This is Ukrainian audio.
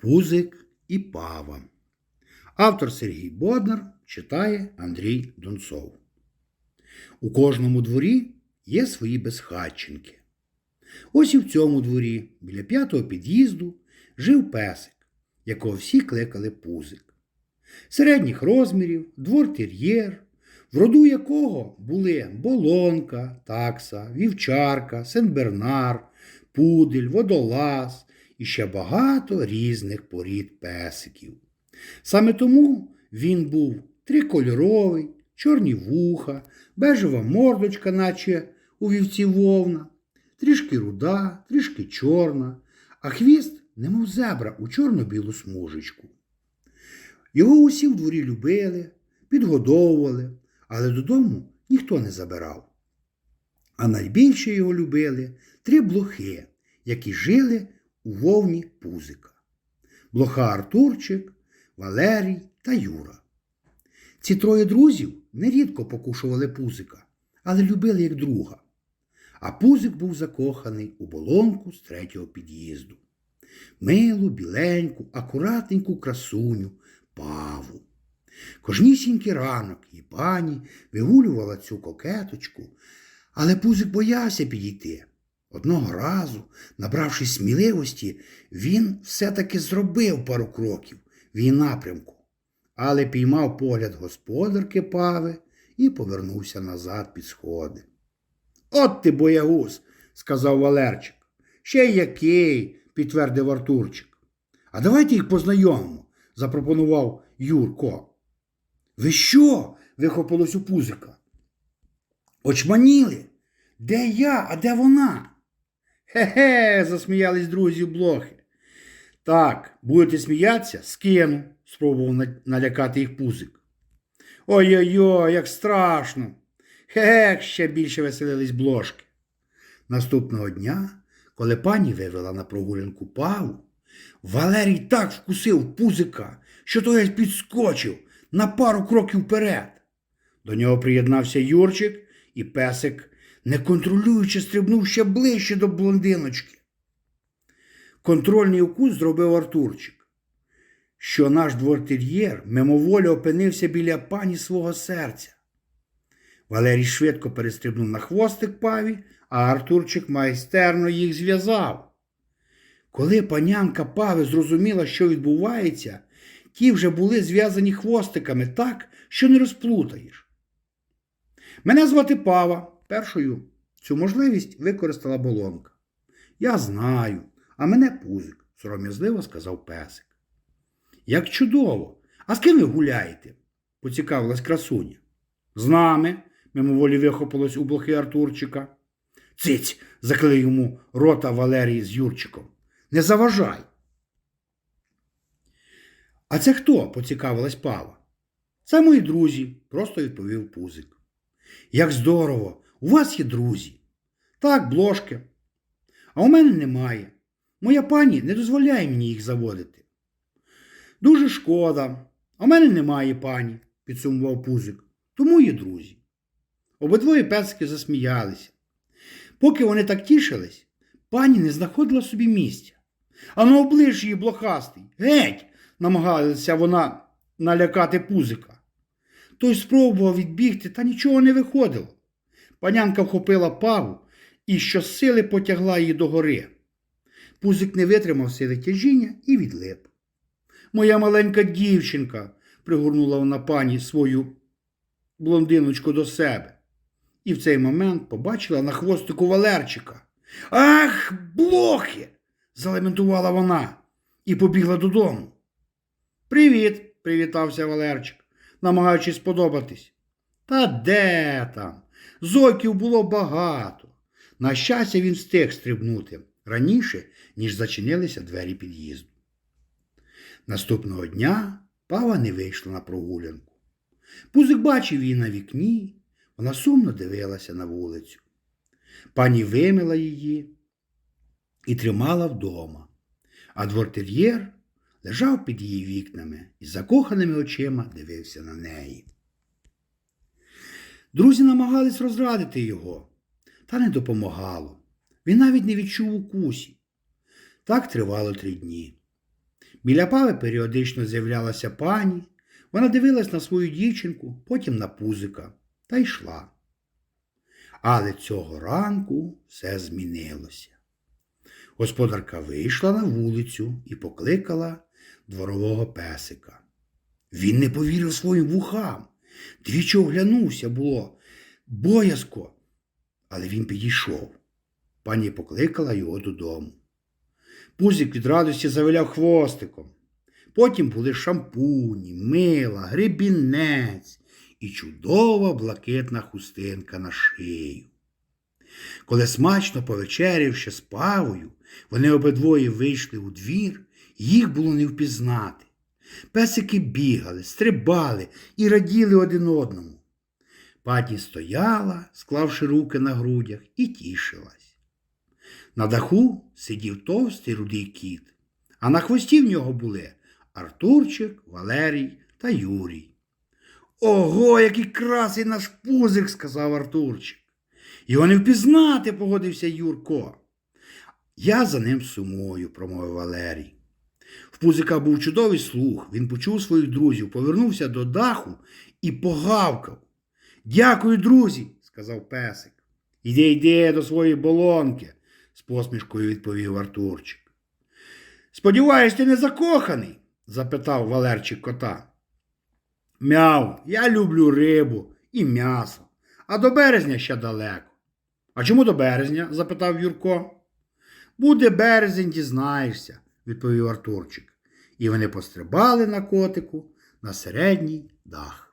Пузик і Пава. Автор Сергій Боднар читає Андрій Донцов. У кожному дворі є свої безхатченки. Ось і в цьому дворі, біля п'ятого під'їзду, жив песик, якого всі кликали Пузик. Середніх розмірів, двор тер'єр, в роду якого були болонка, такса, вівчарка, сенбернар, пудель, водолаз і ще багато різних порід песиків. Саме тому він був трикольоровий, чорні вуха, бежева мордочка, наче у вівці вовна, трішки руда, трішки чорна, а хвіст, немов зебра у чорно-білу смужечку. Його усі в дворі любили, підгодовували, але додому ніхто не забирав. А найбільше його любили три блохи, які жили у вовні пузика. Блоха Артурчик, Валерій та Юра. Ці троє друзів нерідко покушували пузика, але любили як друга. А пузик був закоханий у болонку з третього під'їзду. Милу, біленьку, акуратненьку красуню, паву. Кожнісінький ранок і пані вигулювала цю кокеточку, але пузик боявся підійти. Одного разу, набравшись сміливості, він все-таки зробив пару кроків в її напрямку, але піймав погляд господарки пави і повернувся назад під сходи. От ти боягуз, сказав Валерчик. Ще який, підтвердив Артурчик. А давайте їх познайомимо, запропонував Юрко. Ви що? вихопилось у пузика. Очманіли? Де я, а де вона? Хе-хе, засміялись друзі блохи. Так, будете сміятися, скину, спробував налякати їх пузик. Ой-ой-ой, як страшно. Хе, ще більше веселились блошки. Наступного дня, коли пані вивела на прогулянку паву, Валерій так вкусив пузика, що той підскочив на пару кроків вперед. До нього приєднався Юрчик, і песик, не контролюючи, стрибнув ще ближче до блондиночки. Контрольний укус зробив Артурчик, що наш двортер'єр мимоволі опинився біля пані свого серця. Валерій швидко перестрибнув на хвостик паві, а Артурчик майстерно їх зв'язав. Коли панянка пави зрозуміла, що відбувається, ті вже були зв'язані хвостиками так, що не розплутаєш. Мене звати Пава. Першою цю можливість використала болонка. Я знаю, а мене пузик, сором'язливо сказав песик. Як чудово! А з ким ви гуляєте? поцікавилась красуня. З нами, мимоволі вихопилось у блохи Артурчика. Циць, заклив йому рота Валерій з Юрчиком. Не заважай. А це хто? поцікавилась Пава. Це мої друзі, просто відповів пузик. Як здорово! У вас є друзі. Так, блошки. А у мене немає. Моя пані не дозволяє мені їх заводити. Дуже шкода. А у мене немає пані, підсумував пузик. Тому є друзі. Обидвоє песики засміялися. Поки вони так тішились, пані не знаходила собі місця. А на оближ її блохастий. Геть! намагалася вона налякати пузика. Той спробував відбігти, та нічого не виходило. Панянка вхопила паву і щосили потягла її догори. Пузик не витримав сили тяжіння і відлип. Моя маленька дівчинка, пригорнула вона пані свою блондиночку до себе. І в цей момент побачила на хвостику Валерчика. Ах, блохи! залементувала вона і побігла додому. Привіт, привітався Валерчик, намагаючись сподобатись. Та де там? Зойків було багато. На щастя, він встиг стрибнути раніше, ніж зачинилися двері під'їзду. Наступного дня пава не вийшла на прогулянку. Пузик бачив її на вікні, вона сумно дивилася на вулицю. Пані вимила її і тримала вдома, а двортер'єр лежав під її вікнами і закоханими очима дивився на неї. Друзі намагались розрадити його, та не допомагало. Він навіть не відчув укусів. Так тривало три дні. Біля пави періодично з'являлася пані. Вона дивилась на свою дівчинку, потім на пузика та йшла. Але цього ранку все змінилося. Господарка вийшла на вулицю і покликала дворового песика. Він не повірив своїм вухам. Двічі оглянувся було боязко, але він підійшов. Пані покликала його додому. Пузик від радості завиляв хвостиком. Потім були шампуні, мила, гребінець і чудова блакитна хустинка на шию. Коли смачно повечерявши з павою, вони обидвоє вийшли у двір, їх було не впізнати. Песики бігали, стрибали і раділи один одному. Пані стояла, склавши руки на грудях, і тішилась. На даху сидів товстий рудий кіт, а на хвості в нього були Артурчик, Валерій та Юрій. Ого, який красий наш пузик, сказав Артурчик. Його не впізнати, погодився Юрко. Я за ним сумую, промовив Валерій. В пузика був чудовий слух. Він почув своїх друзів, повернувся до даху і погавкав. Дякую, друзі, сказав песик. Іди, йди до своєї болонки, з посмішкою відповів Артурчик. Сподіваюсь, ти не закоханий? запитав Валерчик кота. Мяв, я люблю рибу і м'ясо, а до березня ще далеко. А чому до березня? запитав Юрко. Буде березень, дізнаєшся, відповів Артурчик. І вони пострибали на котику на середній дах.